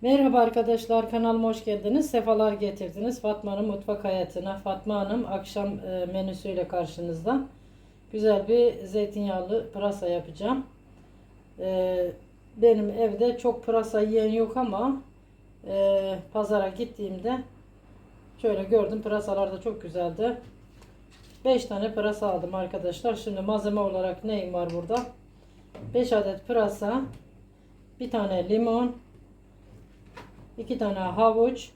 Merhaba arkadaşlar kanalıma hoş geldiniz. Sefalar getirdiniz. Fatma'nın mutfak hayatına. Fatma Hanım akşam e, menüsüyle karşınızda. Güzel bir zeytinyağlı pırasa yapacağım. E, benim evde çok pırasa yiyen yok ama e, pazara gittiğimde şöyle gördüm pırasalar da çok güzeldi. 5 tane pırasa aldım arkadaşlar. Şimdi malzeme olarak neyim var burada? 5 adet pırasa, bir tane limon, 2 tane havuç,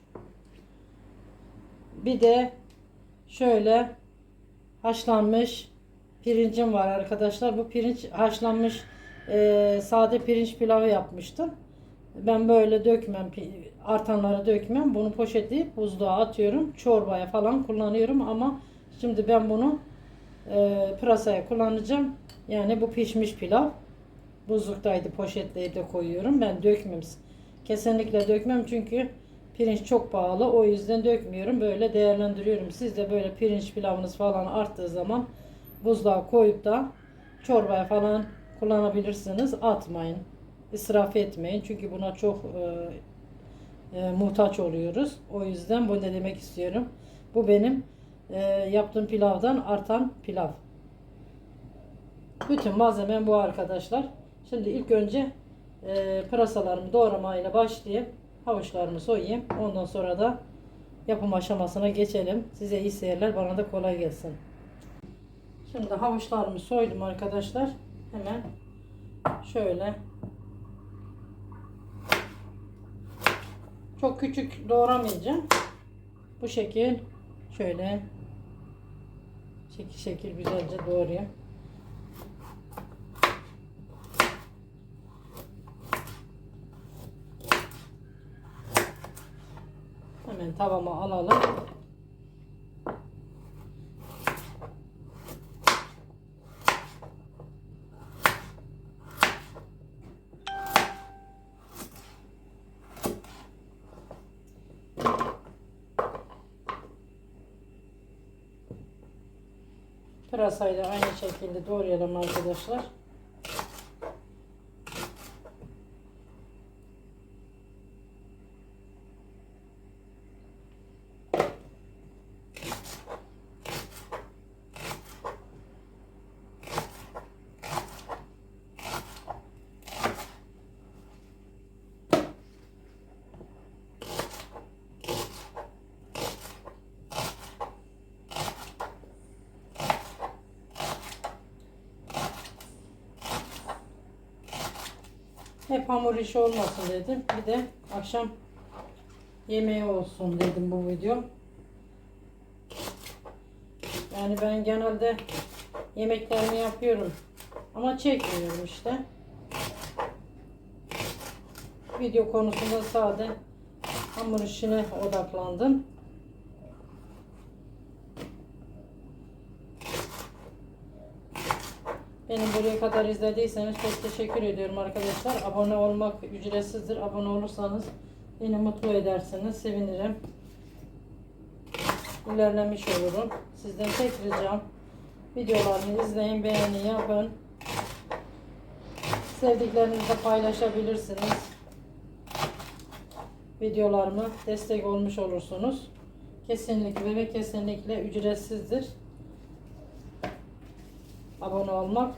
bir de şöyle haşlanmış pirincim var arkadaşlar. Bu pirinç haşlanmış e, sade pirinç pilavı yapmıştım. Ben böyle dökmem, artanları dökmem. Bunu poşetleyip buzluğa atıyorum. Çorbaya falan kullanıyorum ama şimdi ben bunu e, pırasaya kullanacağım. Yani bu pişmiş pilav. Buzluktaydı poşetleyip de koyuyorum. Ben dökmem. Kesinlikle dökmem çünkü pirinç çok pahalı. O yüzden dökmüyorum. Böyle değerlendiriyorum. Siz de böyle pirinç pilavınız falan arttığı zaman buzluğa koyup da çorbaya falan kullanabilirsiniz. Atmayın. İsraf etmeyin. Çünkü buna çok e, e, muhtaç oluyoruz. O yüzden bu ne demek istiyorum. Bu benim e, yaptığım pilavdan artan pilav. Bütün malzemem bu arkadaşlar. Şimdi ilk önce e, pırasalarımı doğramayla başlayayım. Havuçlarımı soyayım. Ondan sonra da yapım aşamasına geçelim. Size iyi seyirler. Bana da kolay gelsin. Şimdi havuçlarımı soydum arkadaşlar. Hemen şöyle çok küçük doğramayacağım. Bu şekil şöyle şekil şekil güzelce doğrayayım. Hemen tavama alalım. Pırasayı da aynı şekilde doğrayalım arkadaşlar. Hep hamur işi olmasın dedim. Bir de akşam yemeği olsun dedim bu video. Yani ben genelde yemeklerimi yapıyorum. Ama çekmiyorum işte. Video konusunda sade hamur işine odaklandım. Benim buraya kadar izlediyseniz çok teşekkür ediyorum arkadaşlar. Abone olmak ücretsizdir. Abone olursanız beni mutlu edersiniz. Sevinirim. İlerlemiş olurum. Sizden tek ricam videolarımı izleyin, beğeni yapın. Sevdiklerinizle paylaşabilirsiniz. Videolarımı destek olmuş olursunuz. Kesinlikle ve kesinlikle ücretsizdir abone olmak.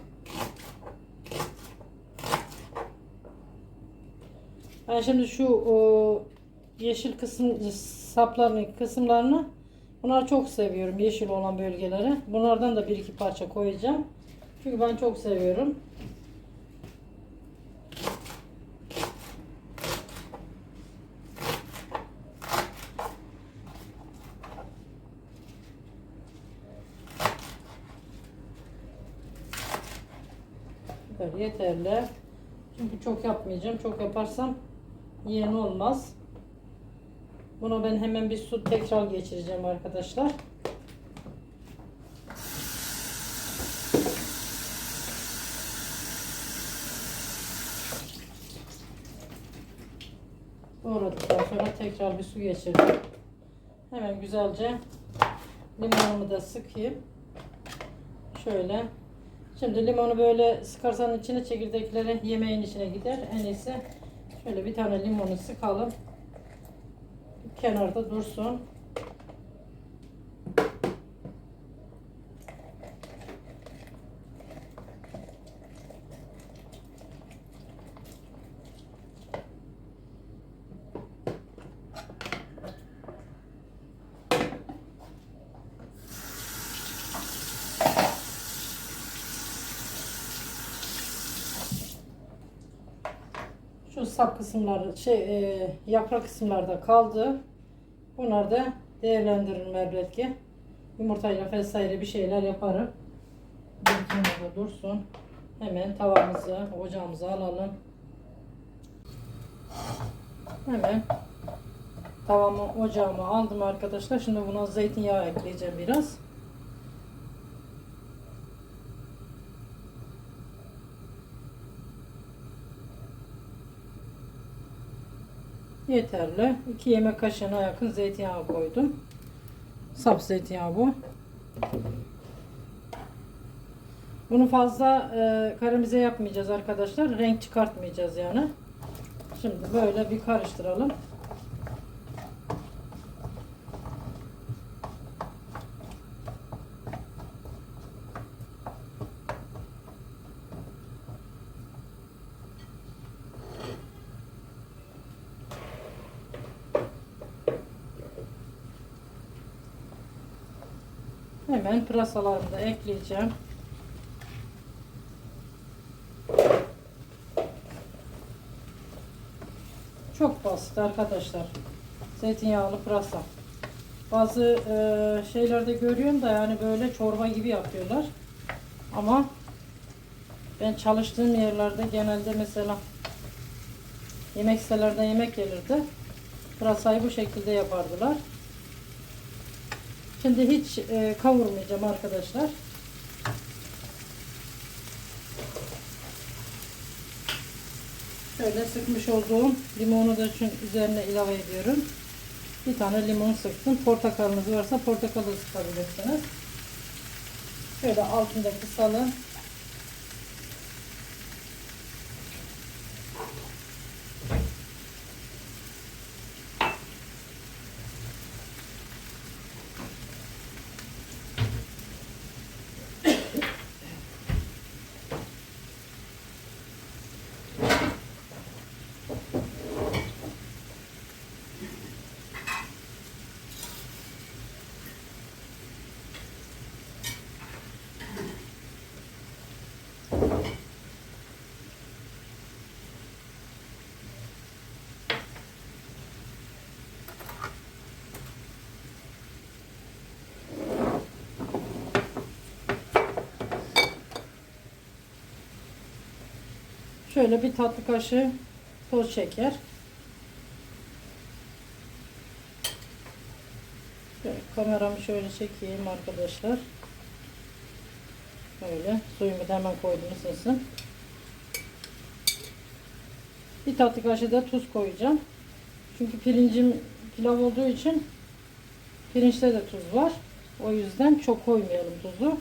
Ben şimdi şu o, yeşil kısım saplarını kısımlarını bunları çok seviyorum yeşil olan bölgeleri. Bunlardan da bir iki parça koyacağım. Çünkü ben çok seviyorum. Kadar yeterli. Çünkü çok yapmayacağım. Çok yaparsam yiyen olmaz. Buna ben hemen bir su tekrar geçireceğim arkadaşlar. Doğradıktan sonra tekrar bir su geçirdim. Hemen güzelce limonumu da sıkayım. Şöyle Şimdi limonu böyle sıkarsan içine çekirdekleri yemeğin içine gider. En iyisi Şöyle bir tane limonu sıkalım. Kenarda dursun. Şu sap kısımları, şey e, yaprak kısımlarda kaldı. Bunlar da değerlendiririm belki. Yumurtayla vesaire bir şeyler yaparım. Bir kenarda dursun. Hemen tavamızı, ocağımıza alalım. Hemen tavamı ocağıma aldım arkadaşlar. Şimdi buna zeytinyağı ekleyeceğim biraz. Yeterli. 2 yemek kaşığına yakın zeytinyağı koydum. Sap zeytinyağı bu. Bunu fazla e, karamize yapmayacağız arkadaşlar. Renk çıkartmayacağız yani. Şimdi böyle bir karıştıralım. Hemen pırasalarımı da ekleyeceğim. Çok basit arkadaşlar. Zeytinyağlı pırasa. Bazı e, şeylerde görüyorum da yani böyle çorba gibi yapıyorlar. Ama ben çalıştığım yerlerde genelde mesela yemek sitelerden yemek gelirdi. Pırasayı bu şekilde yapardılar. Şimdi hiç e, kavurmayacağım arkadaşlar. Şöyle sıkmış olduğum limonu da üzerine ilave ediyorum. Bir tane limon sıktım. Portakalınız varsa portakal da sıkabilirsiniz. Şöyle altındaki salı Şöyle bir tatlı kaşığı toz şeker. Şöyle kameramı şöyle çekeyim arkadaşlar. Böyle suyumu da hemen koydum ısınsın. Bir tatlı kaşığı da tuz koyacağım. Çünkü pirincim pilav olduğu için pirinçte de tuz var. O yüzden çok koymayalım tuzu.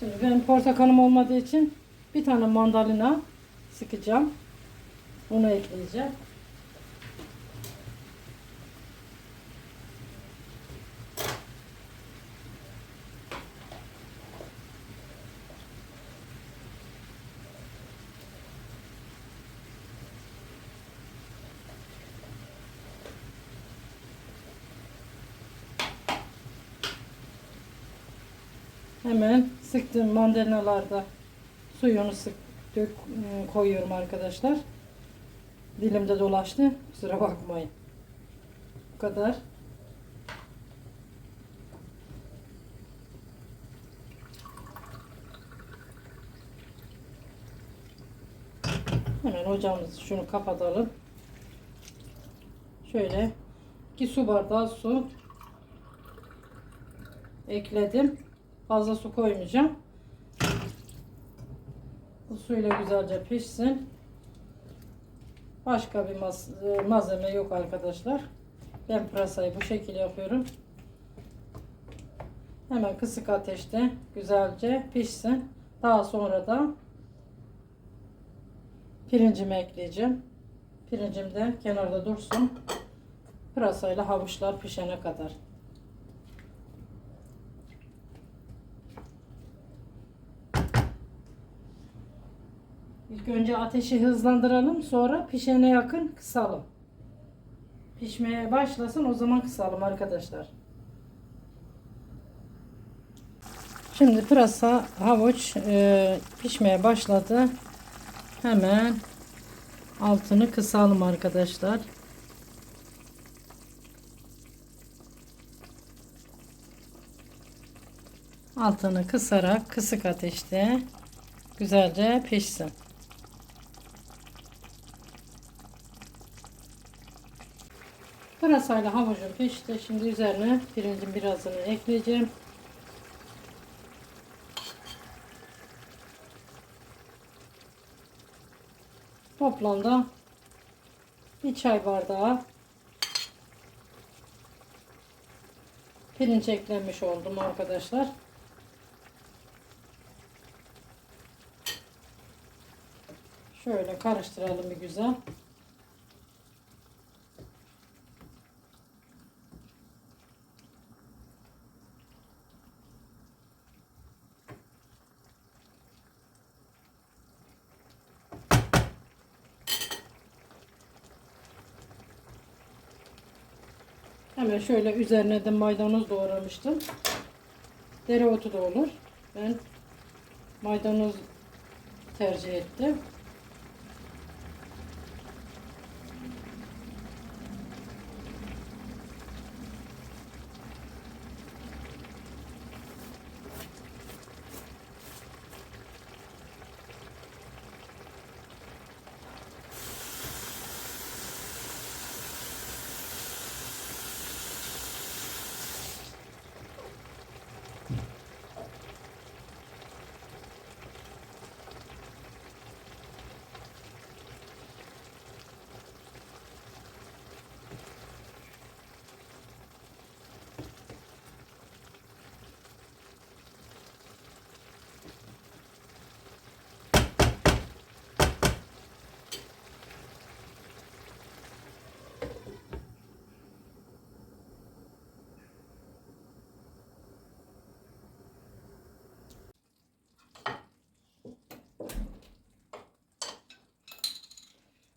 Şimdi benim portakalım olmadığı için bir tane mandalina sıkacağım. Bunu ekleyeceğim. Hemen sıktığım mandalinalarda suyunu sık dök, koyuyorum arkadaşlar. Dilimde dolaştı. Kusura bakmayın. kadar. Hemen ocağımızı şunu kapatalım. Şöyle 2 su bardağı su ekledim. Fazla su koymayacağım. Bu suyla güzelce pişsin. Başka bir e, malzeme yok arkadaşlar. Ben pırasayı bu şekilde yapıyorum. Hemen kısık ateşte güzelce pişsin. Daha sonra da pirincimi ekleyeceğim. Pirincim de kenarda dursun. Pırasayla havuçlar pişene kadar. İlk önce ateşi hızlandıralım. Sonra pişene yakın kısalım. Pişmeye başlasın o zaman kısalım arkadaşlar. Şimdi pırasa havuç e, pişmeye başladı. Hemen altını kısalım arkadaşlar. Altını kısarak kısık ateşte güzelce pişsin. Pırasayla havucum pişti. Şimdi üzerine pirincin birazını ekleyeceğim. Toplamda bir çay bardağı pirinç eklemiş oldum arkadaşlar. Şöyle karıştıralım bir güzel. Hemen şöyle üzerine de maydanoz doğramıştım. Dereotu da olur. Ben maydanoz tercih ettim.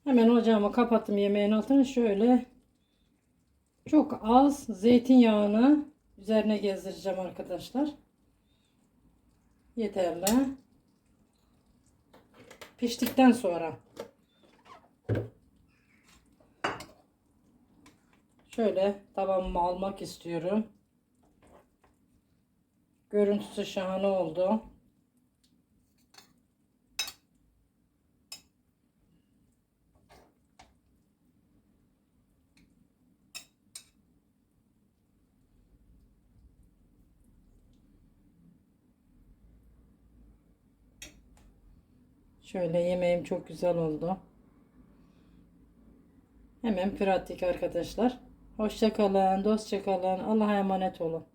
Hemen ocağımı kapattım yemeğin altını. Şöyle çok az zeytinyağını üzerine gezdireceğim arkadaşlar. Yeterli. Piştikten sonra şöyle tabağıma almak istiyorum. Görüntüsü şahane oldu. Şöyle yemeğim çok güzel oldu. Hemen pratik arkadaşlar. Hoşça kalın, dostça kalın. Allah'a emanet olun.